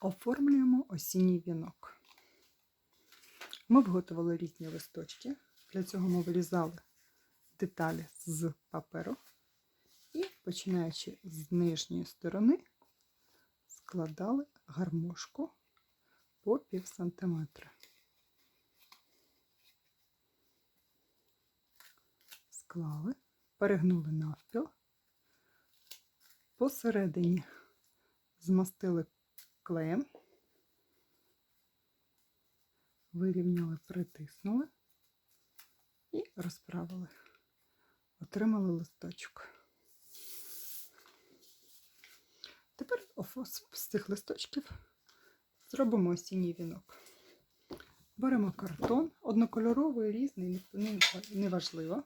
Оформлюємо осінній вінок. Ми виготовили різні листочки. Для цього ми вирізали деталі з паперу і, починаючи з нижньої сторони, складали гармошку по пів сантиметра. Склали, перегнули навпіл, посередині змастили клеєм, вирівняли, притиснули і розправили. Отримали листочок. Тепер з цих листочків зробимо осінній вінок. Беремо картон, однокольоровий, різний, не- неважливо.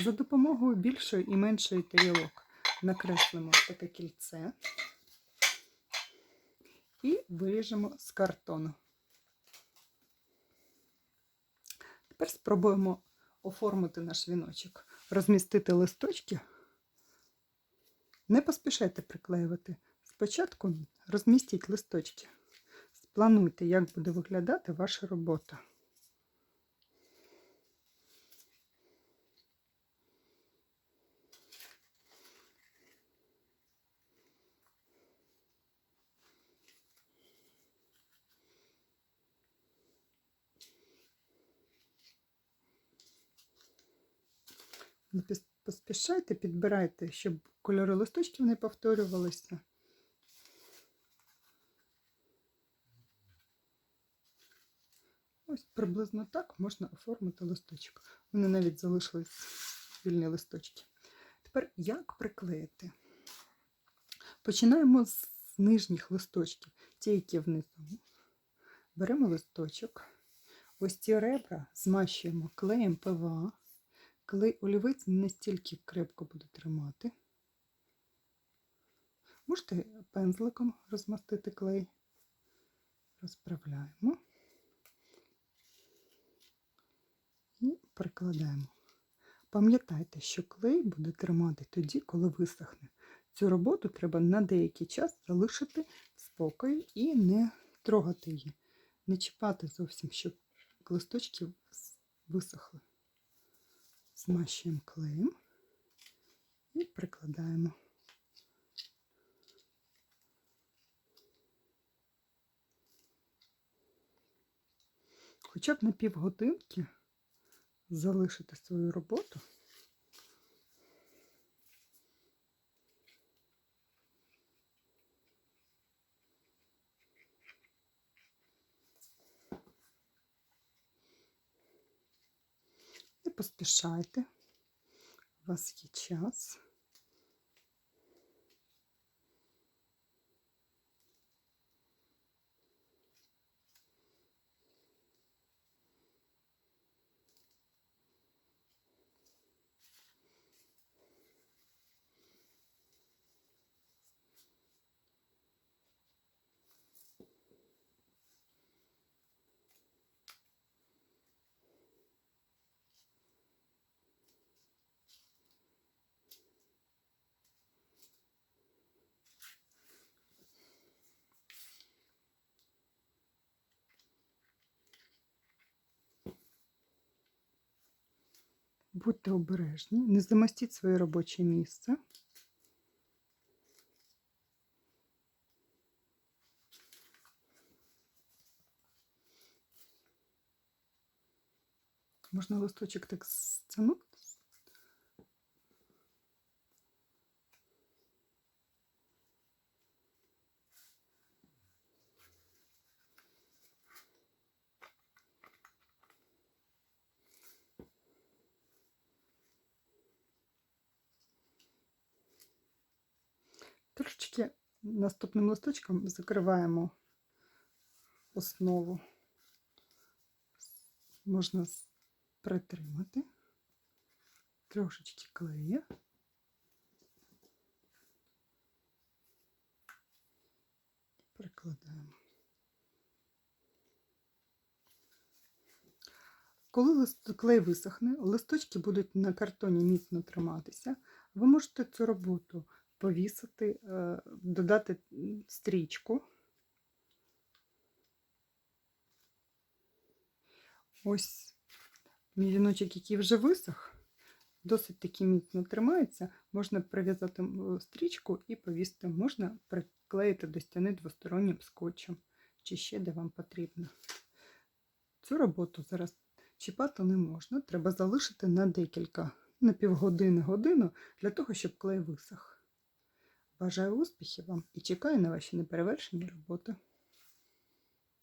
За допомогою більшої і меншої тарілок накреслимо таке кільце і виріжемо з картону. Тепер спробуємо оформити наш віночок, розмістити листочки. Не поспішайте приклеювати. Спочатку розмістіть листочки. Сплануйте, як буде виглядати ваша робота. Поспішайте, підбирайте, щоб кольори листочків не повторювалися. Ось приблизно так можна оформити листочок. Вони навіть залишились вільні листочки. Тепер як приклеїти? Починаємо з нижніх листочків, ті, які внизу. Беремо листочок. Ось ці ребра змащуємо клеєм ПВА. Клей олівець не настільки крепко буде тримати. Можете пензликом розмастити клей. Розправляємо і прикладаємо. Пам'ятайте, що клей буде тримати тоді, коли висохне. Цю роботу треба на деякий час залишити в спокої і не трогати її, не чіпати зовсім, щоб листочки висохли. Змащуємо клеєм і прикладаємо. Хоча б на півгодинки залишити свою роботу. Поспішайте, у вас є час. Будьте обережні, не замостіть своє робоче місце. Можна листочок так стягнути. Трошечки наступним листочком закриваємо основу. Можна притримати трошечки клея. Прикладаємо. Коли клей висохне, листочки будуть на картоні міцно триматися. Ви можете цю роботу повісити, е, додати стрічку. Ось мій віночок, який вже висох, досить таки міцно тримається, можна прив'язати е, стрічку і повісити, можна приклеїти до стіни двостороннім скотчем, чи ще де вам потрібно. Цю роботу зараз чіпати не можна, треба залишити на декілька, на півгодини-годину, для того, щоб клей висох. Бажаю успіхів вам і чекаю на ваші неперевершені роботи.